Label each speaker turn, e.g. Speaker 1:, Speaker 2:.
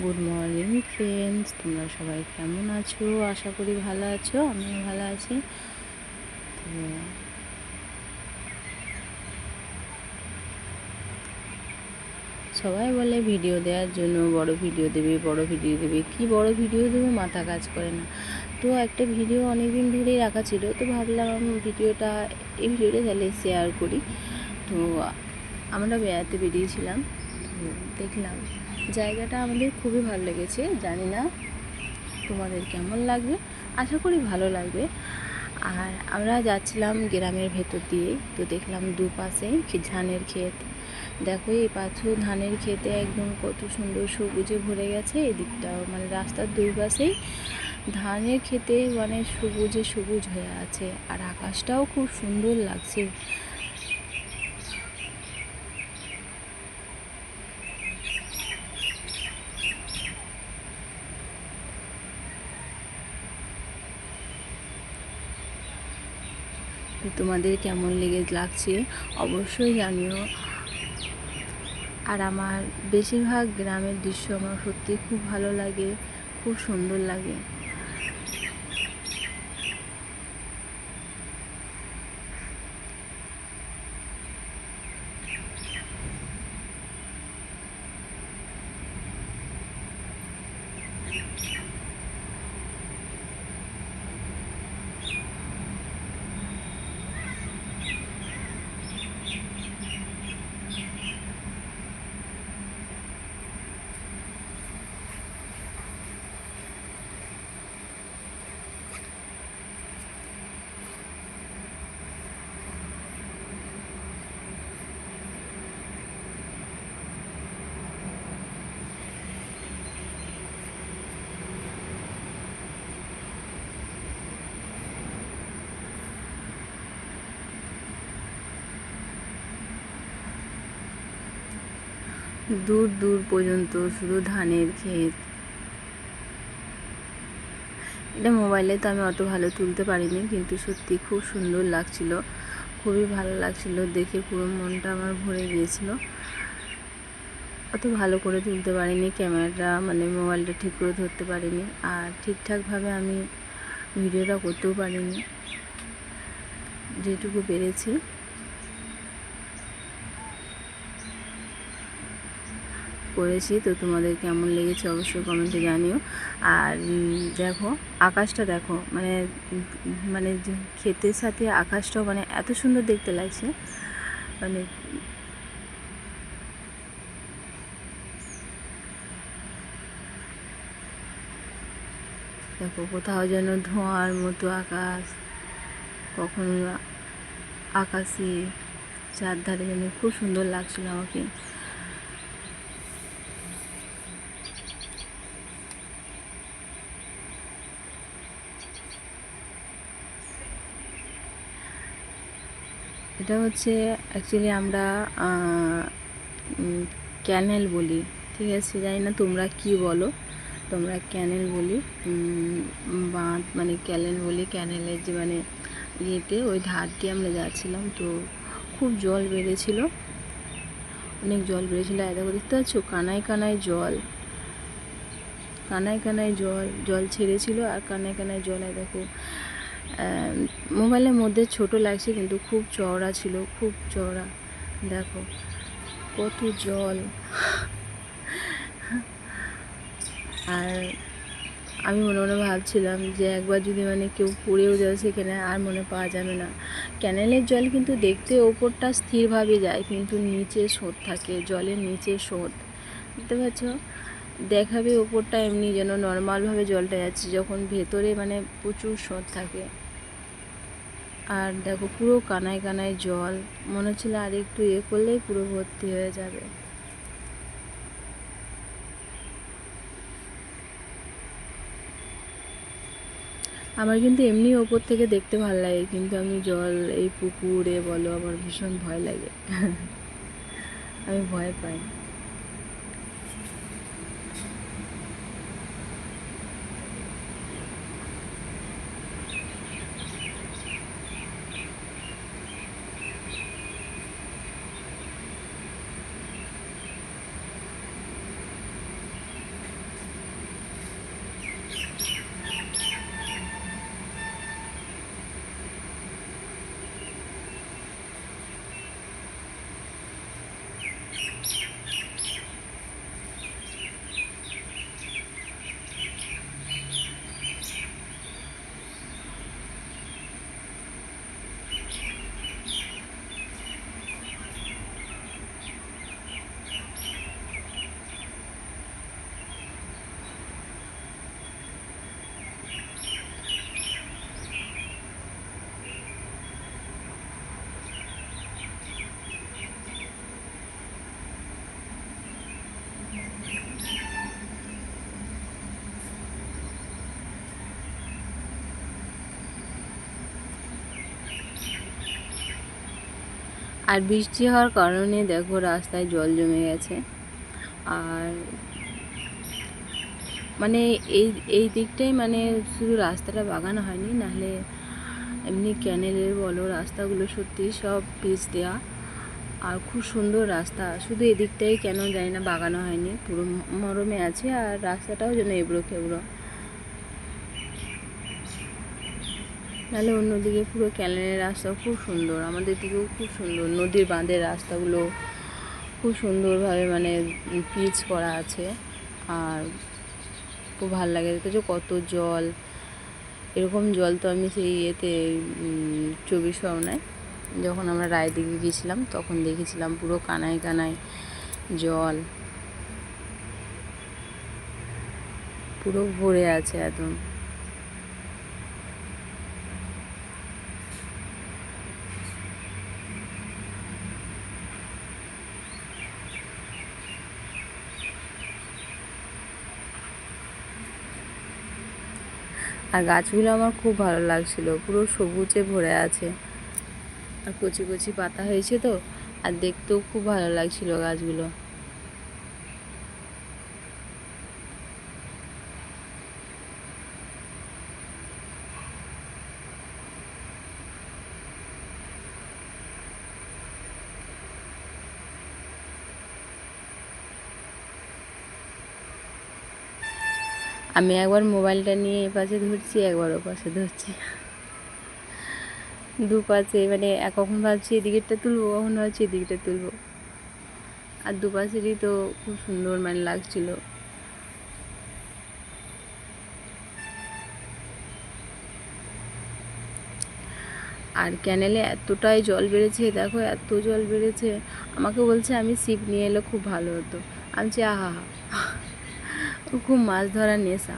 Speaker 1: Good morning friends তোমরা সবাই কেমন আছো? আশা করি ভালো আছো, আমিও ভালো আছি। তো সবাই বলে ভিডিও দেওয়ার জন্য বড় ভিডিও দেবে, বড় ভিডিও দেবে। কি বড় ভিডিও দেবো? মাথা কাজ করে না। তো একটা ভিডিও অনেক দিন ধরেই রাখা ছিল, তো ভাবলাম ভিডিওটা, এই ভিডিওটা তাহলে শেয়ার করি। তো আমরা বেড়াতে বেরিয়েছিলাম, তো দেখলাম জায়গাটা আমাদের খুবই ভালো লেগেছে, জানি না তোমাদের কেমন লাগবে, আশা করি ভালো লাগবে। আর আমরা যাচ্ছিলাম গ্রামের ভেতর দিয়ে, তো দেখলাম দুপাশেই কি- ধানের ক্ষেত। দেখো এই পাথর ধানের ক্ষেতে একদম কত সুন্দর সবুজে ভরে গেছে এদিকটাও মানে রাস্তার দুই পাশেই ধানের ক্ষেতে মানে সবুজে সবুজ হয়ে আছে, আর আকাশটাও খুব সুন্দর লাগছে। তোমাদের কেমন লেগে লাগছে, অবশ্যই জানিও। আর আমার বেশিরভাগ গ্রামের দৃশ্য আমার সত্যি খুব ভালো লাগে, খুব সুন্দর লাগে। দূর দূর পর্যন্ত শুধু ধানের ক্ষেত। এটা মোবাইলে তো আমি অত ভালো তুলতে পারিনি, কিন্তু সত্যি খুব সুন্দর লাগছিল। খুবই ভালো লাগছিল, দেখে পুরো মনটা আমার ভরে গিয়েছিল। অত ভালো করে তুলতে পারিনি, ক্যামেরাটা মানে মোবাইলটা ঠিক করে ধরতে পারিনি, আর ঠিকঠাকভাবে আমি ভিডিওটা করতেও পারিনি। যেটুকু পেরেছি। করেছি, তো তোমাদের কেমন লেগেছে অবশ্যই কমেন্টে জানিও। আর দেখো, আকাশটা দেখো মানে মানে ক্ষেতের সাথে আকাশটাও মানে এত সুন্দর দেখতে লাগছে। মানে দেখো, কোথাও যেন ধোঁয়ার মতো আকাশ, কখনো আকাশে চারধারে যেন খুব সুন্দর লাগছিল আমাকে। এটা হচ্ছে অ্যাকচুয়ালি আমরা ক্যানেল বলি, ঠিক আছে? জানি না তোমরা কি বলো। তোমরা ক্যানেল বলি বাঁধ মানে ক্যানেল বলি, ক্যানেলের যে মানে ইয়েতে, ওই ধার দিয়ে আমরা যাচ্ছিলাম। তো খুব জল বেড়েছিল। অনেক জল বেড়েছিল। আর দেখো, দেখতে পাচ্ছ? কানায় কানায় জল। কানায় কানায় জল জল ছেড়েছিল। আর কানায় কানায় জল দেখো মোবাইলের মধ্যে ছোট লাগছে কিন্তু খুব চওড়া ছিল, খুব চওড়া। দেখো, কত জল। আর আমি মনে মনে ভাবছিলাম যে একবার যদি মানে কেউ পড়েও যায় সেখানে আর মনে পাওয়া যাবে না। ক্যানেলের জল কিন্তু দেখতে ওপরটা স্থিরভাবে যায় কিন্তু নিচে স্রোত থাকে, জলের নিচে স্রোত বুঝতে পারছ? দেখাবে ওপরটা এমনি যেন নর্মালভাবে জলটা যাচ্ছে, যখন ভেতরে মানে প্রচুর স্রোত থাকে। আর দেখো পুরো কানায় কানায় জল, মনে হচ্ছিল আর একটু এ করলেই পুরো ভর্তি হয়ে যাবে। আমার কিন্তু এমনি ওপর থেকে দেখতে ভালো লাগে, কিন্তু আমি জল, এই পুকুরে বলো, আমার ভীষণ ভয় লাগে। আমি ভয় পাই। আর বৃষ্টি হওয়ার কারণে দেখো রাস্তায় জল জমে গেছে। আর মানে এই এই দিকটাই মানে শুধু রাস্তাটা বাগানো হয়নি, নাহলে এমনি ক্যানেলের বলো রাস্তাগুলো সত্যি সব পিচ দেওয়া আর খুব সুন্দর রাস্তা, শুধু এদিকটাই কেন জানি না বাগানো হয়নি, পুরো মরমে আছে আর রাস্তাটাও যেন এবড়ো খেবড়ো নাহলে অন্যদিকে পুরো ক্যানেলের রাস্তা খুব সুন্দর। আমাদের দিকেও খুব সুন্দর। নদীর বাঁধের রাস্তাগুলো খুব সুন্দরভাবে মানে পিচ করা আছে। আর খুব ভালো লাগে। দেখেছ কত জল। এরকম জল তো আমি সেই ইয়েতে চব্বিশ পরগনায় যখন আমরা রায়দিঘি গিয়েছিলাম, তখন দেখেছিলাম পুরো কানায় কানায় জল। পুরো ভরে আছে একদম। আর গাছগুলো আমার খুব ভালো লাগছিল, পুরো সবুজে ভরে আছে। আর কচি কচি পাতা হয়েছে তো, আর দেখতেও খুব ভালো লাগছিল গাছগুলো। আমি একবার মোবাইলটা নিয়ে এ পাশে ধরছি, একবার পাশে ধরছি। দু পাশে মানে কখন ভাবছি এদিকেরটা তুলবো, কখন ভাবছি এদিকেরটা তুলবো। আর দু পাশেরই তো খুব সুন্দর মানে লাগছিল। আর ক্যানেলে এতটাই জল বেড়েছে, দেখো এত জল বেড়েছে। আমাকে বলছে আমি ছিপ নিয়ে এলে খুব ভালো হতো। আমি বলছি, আহা হা খুব মাছ ধরার নেশা